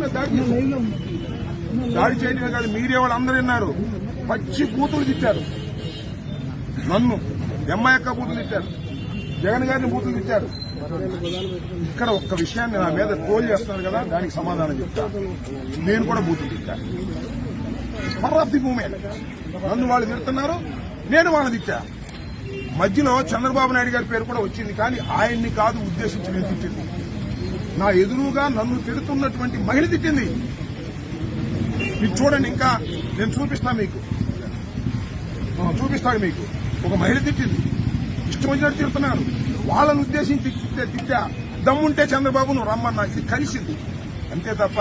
మీద దాడి చేశారు. దాడి చేయడమే కాదు మీడియా వాళ్ళు అందరూ విన్నారు. పచ్చి బూతులు తిట్టారు. నన్ను ఎమ్మాయక్క బూతులు తిట్టారు. జగన్ గారిని బూతులు తిట్టారు. ఇక్కడ ఒక్క విషయాన్ని నా మీద ట్రోల్ చేస్తున్నారు కదా దానికి సమాధానం చెప్తా. నేను కూడా బూతులు తిట్టాను. Spur of the moment. నన్ను వాళ్ళు తిడుతున్నారు నేను వాళ్ళని తిట్టా. మధ్యలో చంద్రబాబు నాయుడు గారి పేరు కూడా వచ్చింది కానీ ఆయన్ని కాదు ఉద్దేశించి నేను తిట్టింది. నా ఎదురుగా నన్ను తిడుతున్నటువంటి మహిళ తిట్టింది. ఇది చూడండి ఇంకా నేను చూపిస్తాను మీకు. చూపిస్తాను మీకు. ఒక మహిళ తిట్టింది. ఇష్టం వచ్చినట్టు తిడుతున్నారు వాళ్ళని ఉద్దేశించి తిట్టే తిట్టా. దమ్ముంటే చంద్రబాబు నువ్వు రమ్మన్నా. ఇది కలిసింది. అంతే తప్ప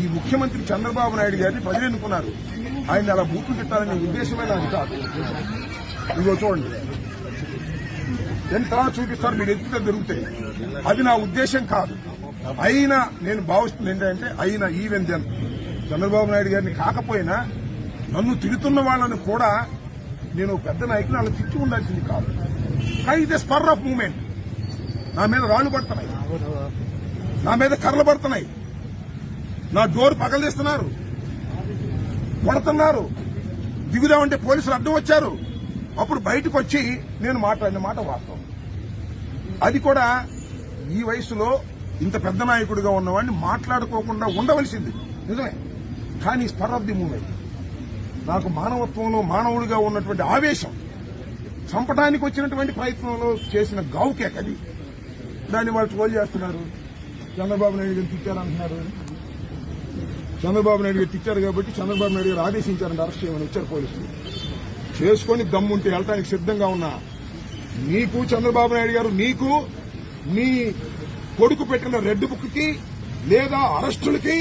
ఈ ముఖ్యమంత్రి చంద్రబాబు నాయుడు గారిని ప్రజలు ఎన్నుకున్నారు. ఆయన అలా బూట్లు తిట్టాలనే ఉద్దేశమే నాకు కాదు. ఇదిగో చూడండి. నేను తర్వాత చూపిస్తారు మీరు ఎత్తుగా దొరుకుతాయి. అది నా ఉద్దేశం కాదు. అయినా నేను భావిస్తుంది ఏంటంటే అయినా ఈవెన్ దెన్ చంద్రబాబు నాయుడు గారిని కాకపోయినా నన్ను తిడుతున్న వాళ్ళని కూడా నేను పెద్ద నాయకుని అలా తిట్టి ఉండాల్సింది కాదు. కానీ ఇదే స్పర్ ఆఫ్ మూమెంట్ నా మీద రాళ్ళు పడుతున్నాయి. నా మీద కర్రలు పడుతున్నాయి. నా డోర్ పగలదీస్తున్నారు. కొడుతున్నారు. దిగుదామంటే పోలీసులు అడ్డం వచ్చారు. అప్పుడు బయటకు వచ్చి నేను మాట్లాడిన మాట వాస్తవం. అది కూడా ఈ వయసులో ఇంత పెద్ద నాయకుడిగా ఉన్నవాడిని మాట్లాడుకోకుండా ఉండవలసింది. నిజమే. కానీ స్పర్ ఆఫ్ ది మూమెంట్. నాకు మానవత్వంలో మానవుడిగా ఉన్నటువంటి ఆవేశం చంపడానికి వచ్చినటువంటి ప్రయత్నంలో చేసిన గావుకే అది. దాన్ని వాళ్ళు ట్రోల్ చేస్తున్నారు. చంద్రబాబు నాయుడు గారు తిట్టారంటున్నారు. చంద్రబాబు నాయుడు గారు తిట్టారు కాబట్టి చంద్రబాబు నాయుడు గారు ఆదేశించారంటే అరెస్ట్ చేయమని వచ్చారు పోలీసులు. చేసుకొని దమ్ముంటే వెళ్ళటానికి సిద్ధంగా ఉన్నా నీకు చంద్రబాబు నాయుడు గారు నీకు నీ కొడుకు పెట్టిన రెడ్ బుక్కి లేదా అరెస్టులకి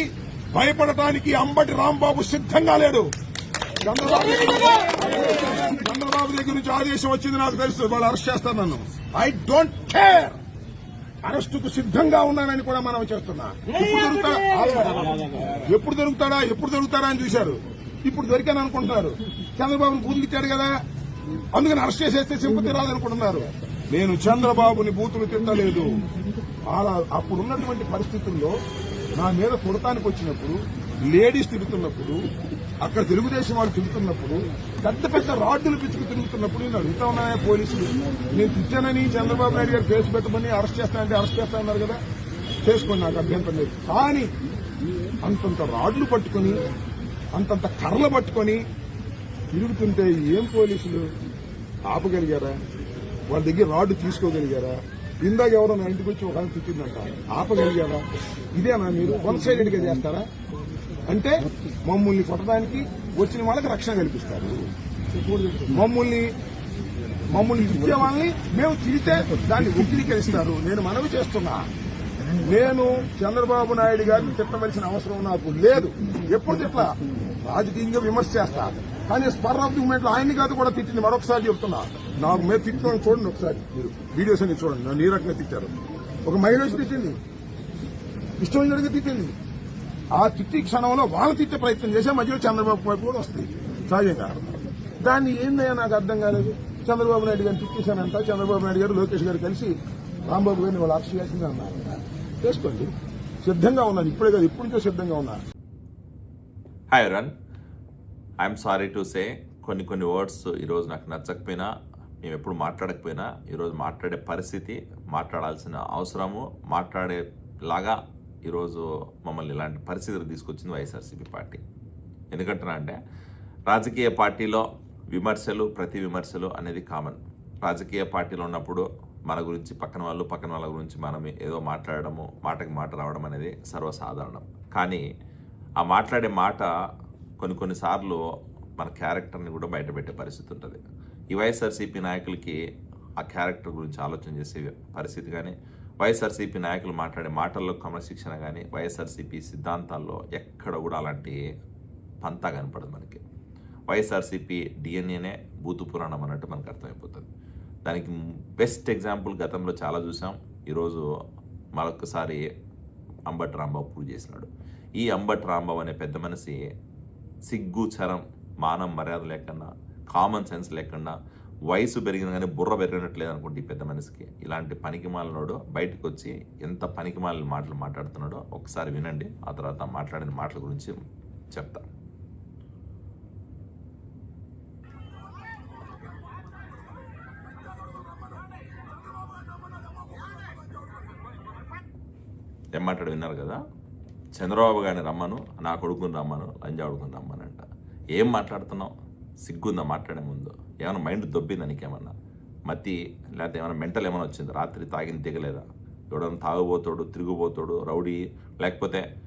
భయపడటానికి అంబటి రాంబాబు సిద్ధంగా లేడు. చంద్రబాబు చంద్రబాబు దగ్గర నుంచి ఆదేశం వచ్చింది నాకు తెలుసు. వాళ్ళు అరెస్ట్ చేస్తారు నన్ను. ఐ డోంట్ కేర్ అరెస్టుకు సిద్ధంగా ఉన్నానని కూడా మనం చేస్తున్నా. ఎప్పుడు దొరుకుతాడా? ఎప్పుడు దొరుకుతాడా? ఎప్పుడు అని చూశారు. ఇప్పుడు దొరికాను అనుకుంటున్నారు. చంద్రబాబును బూతులిచ్చాడు కదా. అందుకని అరెస్ట్ చేసేస్తే సింపతి రాదనుకుంటున్నారు నేను చంద్రబాబుని బూతులు తిట్టలేదు. అలా అప్పుడు ఉన్నటువంటి పరిస్థితుల్లో నా మీద కొడతానికి వచ్చినప్పుడు లేడీస్ తిరుగుతున్నప్పుడు అక్కడ తెలుగుదేశం వాళ్ళు తిరుగుతున్నప్పుడు పెద్ద పెద్ద రాడ్డులు పిచ్చుకు తిరుగుతున్నప్పుడు నేను అడుగుతా ఉన్నాయా పోలీసులు. నేను తిట్టానని చంద్రబాబు నాయుడు గారు కేసు పెట్టమని అరెస్ట్ చేస్తానంటే అరెస్ట్ చేస్తా అన్నారు కదా? చేసుకోండి నాకు అభ్యంతరం లేదు. కానీ అంతంత రాడ్లు పట్టుకొని అంతంత కర్రలు పట్టుకొని తిరుగుతుంటే ఏం పోలీసులు ఆపగలిగారా? వాళ్ళ దగ్గర రాడ్డు తీసుకోగలిగారా? ఇందాక ఎవరన్నా ఇంటికి వచ్చి ఒక ఆయన తిట్టిందంట ఆపగలిగారా? ఇదేనా మీరు? వన్ సైడెడ్గా చేస్తారా? అంటే మమ్మల్ని కొట్టడానికి వచ్చిన వాళ్ళకి రక్షణ కల్పిస్తారు. మమ్మల్ని మమ్మల్ని ఇచ్చే వాళ్ళని మేము తిరిగితే దాన్ని వక్రీకరిస్తారు. నేను మనవి చేస్తున్నా. నేను చంద్రబాబు నాయుడు గారిని తిట్టవలసిన అవసరం నాకు లేదు. ఎప్పుడు తిట్లా? రాజకీయంగా విమర్శ చేస్తా. కానీ స్పర్ ఆఫ్ ది మూమెంట్లో ఆయన్ని కాదు కూడా తిట్టింది. మరొకసారి చెప్తున్నా. నాకు మీద తిట్టిన చూడండి ఒకసారి. మీరు వీడియోస్ అని చూడండి. నన్ను ఈ రకంగా తిట్టారు. ఒక మహిళ తిట్టింది. ఇష్టం వచ్చినట్టుగా తిట్టింది. ఆ తిట్టి క్షణంలో వాళ్ళు తిట్టే ప్రయత్నం చేసే మధ్యలో చంద్రబాబు వైపు కూడా వస్తుంది సహజంగా. దాన్ని ఏందయ్యా నాకు అర్థం కాలేదు. చంద్రబాబు నాయుడు గారిని తిట్టేశానంట. చంద్రబాబు నాయుడు గారు లోకేష్ గారు కలిసి రాంబాబు గారిని వాళ్ళు అరెస్ట్ చేసింది అన్నారు. చేసుకోండి. సిద్ధంగా ఉన్నాను ఇప్పుడే కాదు ఇప్పటి నుంచో సిద్ధంగా ఉన్నాను hi run I'm sorry to say కొన్ని కొన్ని వర్డ్స్ ఈరోజు నాకు నచ్చకపోయినా మేము ఎప్పుడు మాట్లాడకపోయినా ఈరోజు మాట్లాడే పరిస్థితి మాట్లాడాల్సిన అవసరము మాట్లాడేలాగా ఈరోజు మమ్మల్ని ఇలాంటి పరిస్థితులు తీసుకొచ్చింది వైఎస్ఆర్సీపీ పార్టీ. ఎందుకంటున్నా అంటే రాజకీయ పార్టీలో విమర్శలు ప్రతి విమర్శలు అనేది కామన్ రాజకీయ పార్టీలో ఉన్నప్పుడు మన గురించి పక్కన వాళ్ళు పక్కన వాళ్ళ గురించి మనం ఏదో మాట్లాడడము మాటకి మాట రావడం అనేది సర్వసాధారణం. కానీ ఆ మాట్లాడే మాట కొన్ని కొన్నిసార్లు మన క్యారెక్టర్ని కూడా బయటపెట్టే పరిస్థితి ఉంటుంది. ఈ వైఎస్ఆర్సీపీ నాయకులకి ఆ క్యారెక్టర్ గురించి ఆలోచన చేసే పరిస్థితి కానీ వైఎస్ఆర్సీపీ నాయకులు మాట్లాడే మాటల్లో క్రమశిక్షణ కానీ వైఎస్ఆర్సీపీ సిద్ధాంతాల్లో ఎక్కడ కూడా అలాంటి పంతా కనపడదు మనకి. వైఎస్ఆర్సీపీ డిఎన్ఏనే బూతు పురాణం అన్నట్టు మనకు అర్థమైపోతుంది. దానికి బెస్ట్ ఎగ్జాంపుల్ గతంలో చాలా చూసాం. ఈరోజు మరొకసారి అంబట్ రాంబాబు పూజ చేసినాడు. ఈ అంబట్ రాంబాబు అనే పెద్ద మనిషి సిగ్గు చరం మానం మర్యాద లేకుండా కామన్ సెన్స్ లేకుండా వయసు పెరిగిన కానీ బుర్ర పెరిగినట్లేదు అనుకుంటే ఈ పెద్ద మనిషికి. ఇలాంటి పనికి మాలినోడు బయటకు వచ్చి ఎంత పనికి మాలిన మాటలు మాట్లాడుతున్నాడో ఒకసారి వినండి ఆ తర్వాత మాట్లాడిన మాటల గురించి చెప్తా. ఏం మాట్లాడు విన్నారు కదా? చంద్రబాబు గారిని రమ్మను నా కొడుకుని రమ్మను లంజా కొడుకుని రమ్మనంట. ఏం మాట్లాడుతున్నావు? సిగ్గుందా మాట్లాడే ముందు? ఏమైనా మైండ్ దొబ్బిందా నీకేమన్నా? మతి లేకపోతే ఏమైనా మెంటల్ ఏమైనా వచ్చింది? రాత్రి తాగిన దిగలేదా? ఎవడన్నా తాగుబోతాడు తిరిగిపోతాడు రౌడీ లేకపోతే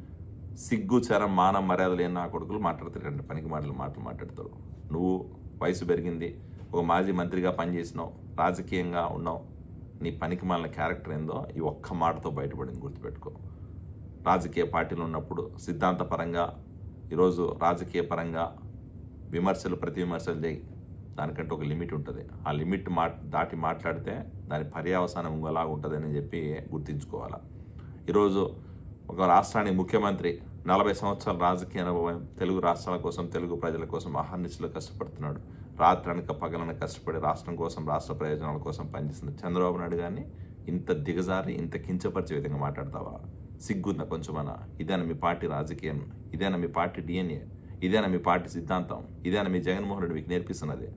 సిగ్గు చరం మాన మర్యాద లేని నా కొడుకులు మాట్లాడతారు. పనికి మాటలు మాటలు మాట్లాడతారు. నువ్వు వయసు పెరిగింది ఒక మాజీ మంత్రిగా పనిచేసినావు రాజకీయంగా ఉన్నావు. నీ పనికి మాలిన క్యారెక్టర్ ఏందో ఈ ఒక్క మాటతో బయటపడింది గుర్తుపెట్టుకో. రాజకీయ పార్టీలు ఉన్నప్పుడు సిద్ధాంతపరంగా ఈరోజు రాజకీయ పరంగా విమర్శలు ప్రతి విమర్శలు చేయి దానికంటే ఒక లిమిట్ ఉంటుంది. ఆ లిమిట్ మా దాటి మాట్లాడితే దాని పర్యావసానం ఇంకోలా ఉంటుందని చెప్పి గుర్తించుకోవాలి. ఈరోజు ఒక రాష్ట్రానికి ముఖ్యమంత్రి నలభై సంవత్సరాల రాజకీయ అనుభవం తెలుగు రాష్ట్రాల కోసం తెలుగు ప్రజల కోసం అహర్నిశలు కష్టపడుతున్నాడు. రాత్రనక పగలన కష్టపడి రాష్ట్రం కోసం రాష్ట్ర ప్రయోజనాల కోసం పనిచేస్తున్న చంద్రబాబు నాయుడు గారిని ఇంత దిగజారి ఇంత కించపరిచే విధంగా మాట్లాడతావా? సిగ్గుందా కొంచెమన్నా? ఇదేనా మీ పార్టీ రాజకీయం? ఇదేనా మీ పార్టీ డిఎన్ఏ ఇదేనా మీ పార్టీ సిద్ధాంతం? ఇదేనా మీ జగన్మోహన్ రెడ్డి మీకు నేర్పిస్తున్నది?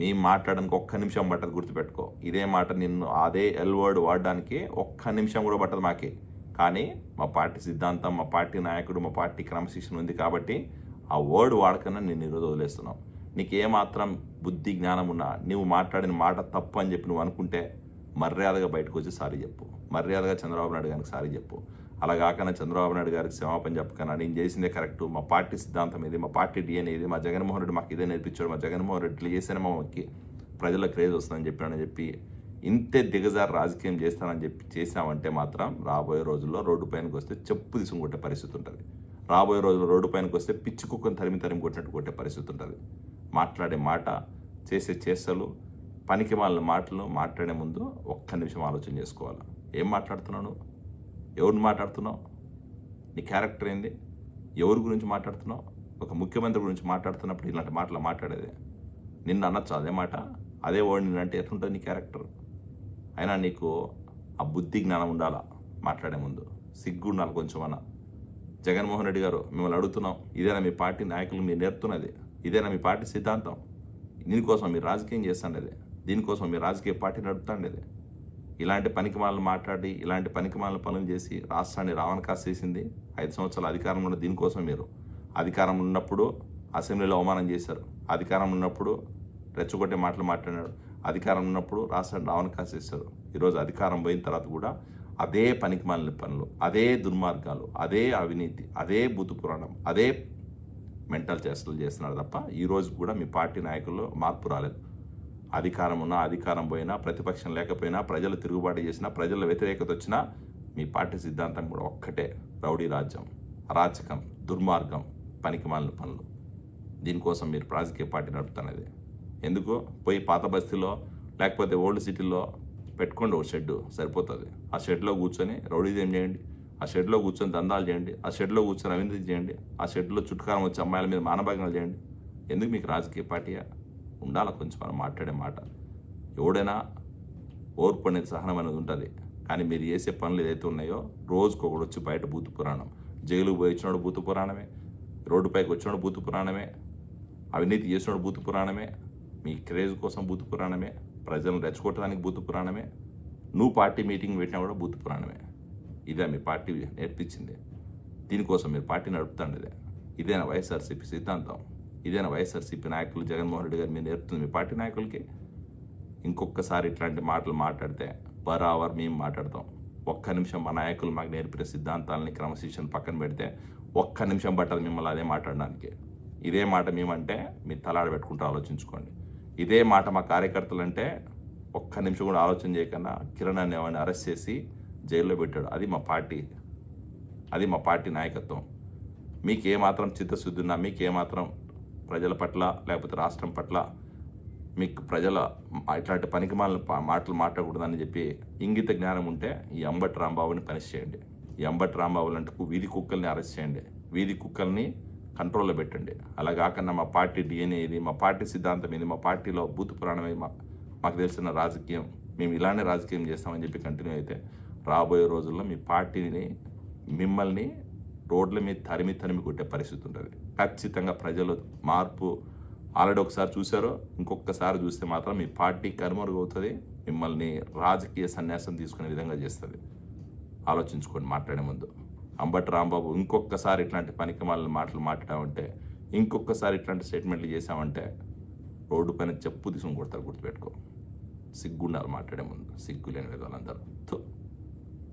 మీ మాట్లాడడానికి ఒక్క నిమిషం పట్టదు గుర్తుపెట్టుకో. ఇదే మాట నిన్ను అదే ఎల్ వర్డ్ వాడడానికి ఒక్క నిమిషం కూడా పట్టదు మాకే. కానీ మా పార్టీ సిద్ధాంతం మా పార్టీ నాయకుడు మా పార్టీ క్రమశిక్షణ ఉంది కాబట్టి ఆ వర్డ్ వాడకన్నా నేను ఈరోజు వదిలేస్తున్నాం. నీకు ఏమాత్రం బుద్ధి జ్ఞానం ఉన్నా నువ్వు మాట్లాడిన మాట తప్పు అని చెప్పి నువ్వు అనుకుంటే మర్యాదగా బయటకు వచ్చి సారీ చెప్పు. మర్యాదగా చంద్రబాబు నాయుడు గారికి సారీ చెప్పు. అలా కాకుండా చంద్రబాబు నాయుడు గారికి క్షమాపణ చెప్పకన్నా నేను చేసిందే కరెక్ట్. మా పార్టీ సిద్ధాంతం ఇది మా పార్టీ డిఎన్ఏ ఇది మా జగన్మోహన్ రెడ్డి మాకు ఇదే నేర్పించాడు మా జగన్మోహన్ రెడ్డి ఇట్లా చేస్తేనే మాకి ప్రజల క్రేజ్ వస్తుందని చెప్పానని చెప్పి ఇంతే దిగజారు రాజకీయం చేస్తానని చెప్పి చేసామంటే మాత్రం రాబోయే రోజుల్లో రోడ్డు పైనకి వస్తే చెప్పు తీసుకుని పరిస్థితి ఉంటుంది. రాబోయే రోజుల్లో రోడ్డు పైనకి వస్తే పిచ్చి కుక్కను తరిమి తరిమి కొట్టినట్టు కొట్టే పరిస్థితి ఉంటుంది. మాట్లాడే మాట చేసే చేష్టలు పనికి మాలిన మాటలు మాట్లాడే ముందు ఒక్క నిమిషం ఆలోచన చేసుకోవాలి. ఏం మాట్లాడుతున్నాను? ఎవరిని మాట్లాడుతున్నావు? నీ క్యారెక్టర్ ఏంది? ఎవరి గురించి మాట్లాడుతున్నావు? ఒక ముఖ్యమంత్రి గురించి మాట్లాడుతున్నప్పుడు ఇలాంటి మాటలు మాట్లాడేది? నిన్ను అనొచ్చు అదే మాట? అదే వాడు నిన్నంటే ఎట్లుంటుంది నీ క్యారెక్టర్ అయినా నీకు ఆ బుద్ధి జ్ఞానం ఉండాలా మాట్లాడే ముందు? సిగ్గు ఉండాలి కొంచెం అన్న జగన్మోహన్ రెడ్డి గారు మిమ్మల్ని అడుగుతున్నాం ఇదేనా మీ పార్టీ నాయకులు మీరు నేర్పుతున్నది? ఇదేనా మీ పార్టీ సిద్ధాంతం? దీనికోసం మీరు రాజకీయం చేస్తుండేది? దీనికోసం మీ రాజకీయ పార్టీ నడుపుతుండేది? ఇలాంటి పనికిమాలను మాట్లాడి ఇలాంటి పనికిమాలిన పనులు చేసి రాష్ట్రాన్ని రావణ చేసింది. ఐదు సంవత్సరాల అధికారంలో ఉన్న దీనికోసం మీరు. అధికారం ఉన్నప్పుడు అసెంబ్లీలో అవమానం చేశారు. అధికారం ఉన్నప్పుడు రెచ్చగొట్టే మాటలు మాట్లాడాడు అధికారం ఉన్నప్పుడు రాష్ట్రాన్ని రావణ చేశారు. ఈరోజు అధికారం పోయిన తర్వాత కూడా అదే పనికిమాలిన పనులు అదే దుర్మార్గాలు అదే అవినీతి అదే బూతు పురాణం అదే మెంటల్ చేష్టలు చేస్తున్నారు తప్ప ఈ రోజు కూడా మీ పార్టీ నాయకుల్లో మార్పు రాలేదు. అధికారం ఉన్నా అధికారం పోయినా ప్రతిపక్షం లేకపోయినా ప్రజలు తిరుగుబాటు చేసినా ప్రజల వ్యతిరేకత వచ్చినా మీ పార్టీ సిద్ధాంతం కూడా ఒక్కటే రౌడీ రాజ్యం అరాచకం దుర్మార్గం పనికిమాలిన పనులు. దీనికోసం మీరు రాజకీయ పార్టీ నడుపుతున్నది. ఎందుకు? పోయి పాత బస్తీలో లేకపోతే ఓల్డ్ సిటీలో పెట్టుకోండి ఒక షెడ్ సరిపోతుంది. ఆ షెడ్లో కూర్చొని రౌడీజం చేయండి ఆ షెడ్లో కూర్చొని దందాలు చేయండి ఆ షెడ్లో కూర్చొని అవినీతి చేయండి ఆ షెడ్లో చుట్టుకారం వచ్చే అమ్మాయిల మీద మానభంగాలు చేయండి. ఎందుకు మీకు రాజకీయ పార్టీయా? ఉండాలి కొంచెం మనం మాట్లాడే మాట. ఎవడైనా ఓర్పు అనేది సహనం అనేది ఉంటుంది. కానీ మీరు చేసే పనులు ఏదైతే ఉన్నాయో రోజుకు ఒకడు వచ్చి బయట బూతు పురాణం. జైలుకు పోయి వచ్చినాడు బూతు పురాణమే. రోడ్డుపైకి వచ్చినాడు బూతు పురాణమే. అవినీతి చేసినాడు బూతు పురాణమే. మీ క్రేజ్ కోసం బూతు పురాణమే. ప్రజలను రెచ్చగొట్టడానికి బూతు పురాణమే. నువ్వు పార్టీ మీటింగ్ పెట్టినా కూడా బూత్ పురాణమే. ఇదే మీ పార్టీ నేర్పించింది. దీనికోసం మీరు పార్టీ నడుపుతాండేదే. ఇదేనా వైఎస్ఆర్సీపీ సిద్ధాంతం? ఇదేనా వైఎస్ఆర్సీపీ నాయకులు జగన్మోహన్ రెడ్డి గారు మీరు నేర్పుతుంది మీ పార్టీ నాయకులకి? ఇంకొకసారి ఇట్లాంటి మాటలు మాట్లాడితే బరావర్ మేము మాట్లాడతాం. ఒక్క నిమిషం మా నాయకులు మాకు నేర్పిన సిద్ధాంతాలని క్రమశిక్షణ పక్కన పెడితే ఒక్క నిమిషం పట్టదు మిమ్మల్ని అదే మాట్లాడడానికి. ఇదే మాట మేమంటే మీరు తలాడ పెట్టుకుంటూ ఆలోచించుకోండి. ఇదే మాట మా కార్యకర్తలు అంటే ఒక్క నిమిషం కూడా ఆలోచన చేయకుండా కిరణ్ అనేవాడిని అరెస్ట్ చేసి జైల్లో పెట్టాడు. అది మా పార్టీ అది మా పార్టీ నాయకత్వం. మీకు ఏమాత్రం చిత్తశుద్ధి ఉన్నా మీకు ఏమాత్రం ప్రజల పట్ల లేకపోతే రాష్ట్రం పట్ల మీకు ప్రజల ఇట్లాంటి పనికిమాలిన మాటలు మాట్లాడకూడదని చెప్పి ఇంగిత జ్ఞానం ఉంటే ఈ అంబటి రాంబాబుని పనిష్ చేయండి. ఈ అంబటి రాంబాబు లాంటి వీధి కుక్కల్ని అరెస్ట్ చేయండి. వీధి కుక్కల్ని కంట్రోల్లో పెట్టండి. అలా కాకుండా మా పార్టీ డిఎన్ఏ ఇది మా పార్టీ సిద్ధాంతం ఇది మా పార్టీలో బూత్ పురాణమే మా మాకు తెలిసిన రాజకీయం. మేము ఇలానే రాజకీయం చేస్తామని చెప్పి కంటిన్యూ అయితే రాబోయే రోజుల్లో మీ పార్టీని మిమ్మల్ని రోడ్ల మీద తరిమి తరిమి కొట్టే పరిస్థితి ఉంటుంది. ఖచ్చితంగా ప్రజలు మార్పు ఆల్రెడీ ఒకసారి చూశారో ఇంకొకసారి చూస్తే మాత్రం మీ పార్టీ కనుమరుగవుతుంది మిమ్మల్ని రాజకీయ సన్యాసం తీసుకునే విధంగా చేస్తుంది. ఆలోచించుకోండి మాట్లాడే ముందు. అంబటి రాంబాబు ఇంకొకసారి ఇట్లాంటి పనికి మాలిన మాటలు మాట్లాడామంటే ఇంకొకసారి ఇట్లాంటి స్టేట్మెంట్లు చేశామంటే రోడ్డు పైన చెప్పు తీసుకుని కొడతారు గుర్తుపెట్టుకో. సిగ్గుండాలి మాట్లాడే ముందు సిగ్గు లేని విధాలందరూ